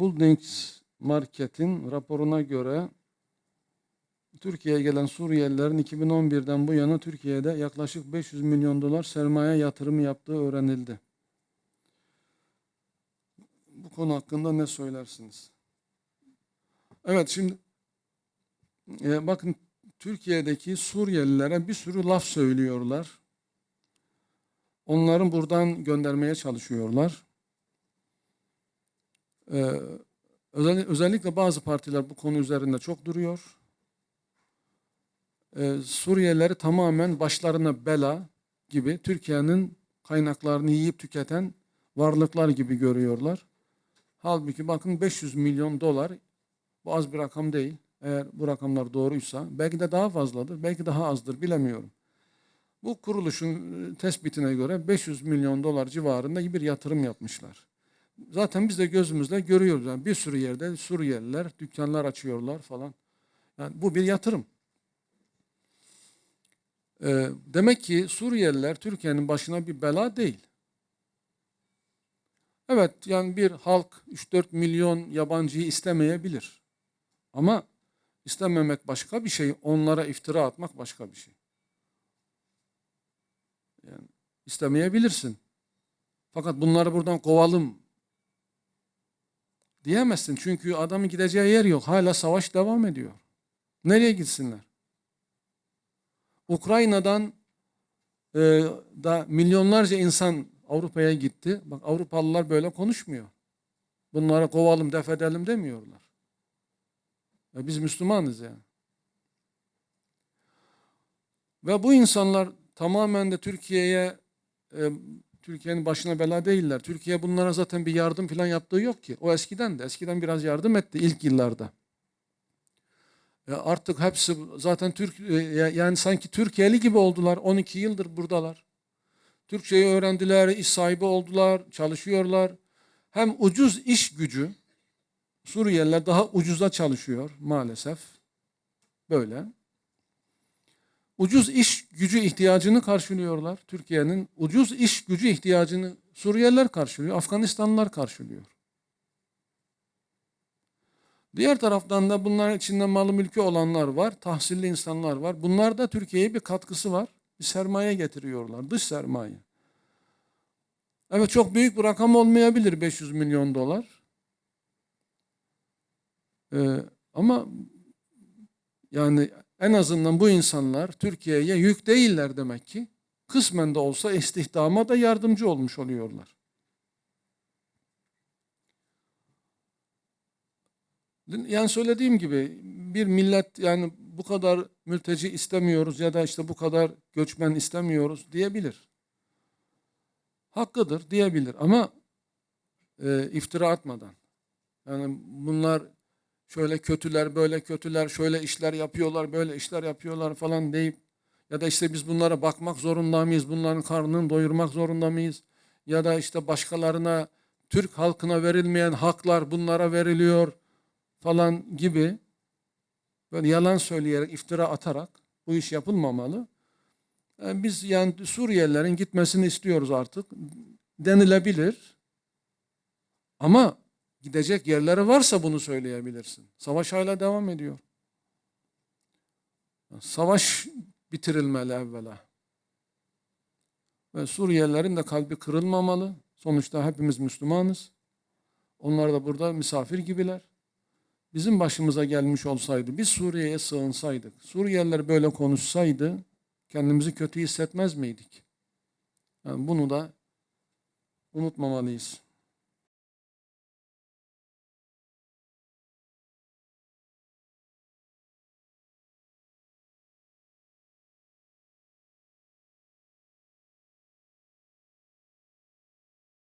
Buildings Market'in raporuna göre Türkiye'ye gelen Suriyelilerin 2011'den bu yana Türkiye'de yaklaşık 500 milyon dolar sermaye yatırımı yaptığı öğrenildi. Bu konu hakkında ne söylersiniz? Evet şimdi e, bakın Türkiye'deki Suriyelilere bir sürü laf söylüyorlar. Onların buradan göndermeye çalışıyorlar. Ee, özel- özellikle bazı partiler bu konu üzerinde çok duruyor. Ee, Suriyelileri tamamen başlarına bela gibi Türkiye'nin kaynaklarını yiyip tüketen varlıklar gibi görüyorlar. Halbuki bakın 500 milyon dolar bu az bir rakam değil. Eğer bu rakamlar doğruysa belki de daha fazladır, belki daha azdır bilemiyorum. Bu kuruluşun e, tespitine göre 500 milyon dolar civarında bir yatırım yapmışlar. Zaten biz de gözümüzle görüyoruz. Yani bir sürü yerde Suriyeliler dükkanlar açıyorlar falan. Yani bu bir yatırım. Ee, demek ki Suriyeliler Türkiye'nin başına bir bela değil. Evet yani bir halk 3-4 milyon yabancıyı istemeyebilir. Ama istememek başka bir şey, onlara iftira atmak başka bir şey. Yani istemeyebilirsin. Fakat bunları buradan kovalım diyemezsin. Çünkü adamın gideceği yer yok. Hala savaş devam ediyor. Nereye gitsinler? Ukrayna'dan e, da milyonlarca insan Avrupa'ya gitti. Bak Avrupalılar böyle konuşmuyor. Bunları kovalım, def edelim demiyorlar. Ya biz Müslümanız yani. Ve bu insanlar tamamen de Türkiye'ye e, Türkiye'nin başına bela değiller. Türkiye bunlara zaten bir yardım falan yaptığı yok ki. O eskiden de. Eskiden biraz yardım etti ilk yıllarda. E, artık hepsi zaten Türk e, ya- yani sanki Türkiye'li gibi oldular. 12 yıldır buradalar. Türkçeyi öğrendiler, iş sahibi oldular, çalışıyorlar. Hem ucuz iş gücü, Suriyeliler daha ucuza çalışıyor maalesef. Böyle. Ucuz iş gücü ihtiyacını karşılıyorlar. Türkiye'nin ucuz iş gücü ihtiyacını Suriyeliler karşılıyor, Afganistanlılar karşılıyor. Diğer taraftan da bunların içinde malı mülkü olanlar var, tahsilli insanlar var. Bunlar da Türkiye'ye bir katkısı var. Bir sermaye getiriyorlar, dış sermaye. Evet çok büyük bir rakam olmayabilir 500 milyon dolar. Ee, ama yani en azından bu insanlar Türkiye'ye yük değiller demek ki. Kısmen de olsa istihdama da yardımcı olmuş oluyorlar. Yani söylediğim gibi bir millet yani bu kadar mülteci istemiyoruz ya da işte bu kadar göçmen istemiyoruz diyebilir. Hakkıdır diyebilir ama e, iftira atmadan. Yani bunlar şöyle kötüler, böyle kötüler, şöyle işler yapıyorlar, böyle işler yapıyorlar falan deyip ya da işte biz bunlara bakmak zorunda mıyız, bunların karnını doyurmak zorunda mıyız? Ya da işte başkalarına, Türk halkına verilmeyen haklar bunlara veriliyor falan gibi böyle yalan söyleyerek, iftira atarak bu iş yapılmamalı. Yani biz yani Suriyelilerin gitmesini istiyoruz artık denilebilir. Ama gidecek yerleri varsa bunu söyleyebilirsin. Savaş hala devam ediyor. Savaş bitirilmeli evvela. Ve Suriyelilerin de kalbi kırılmamalı. Sonuçta hepimiz Müslümanız. Onlar da burada misafir gibiler. Bizim başımıza gelmiş olsaydı, biz Suriye'ye sığınsaydık, Suriyeliler böyle konuşsaydı kendimizi kötü hissetmez miydik? Yani bunu da unutmamalıyız.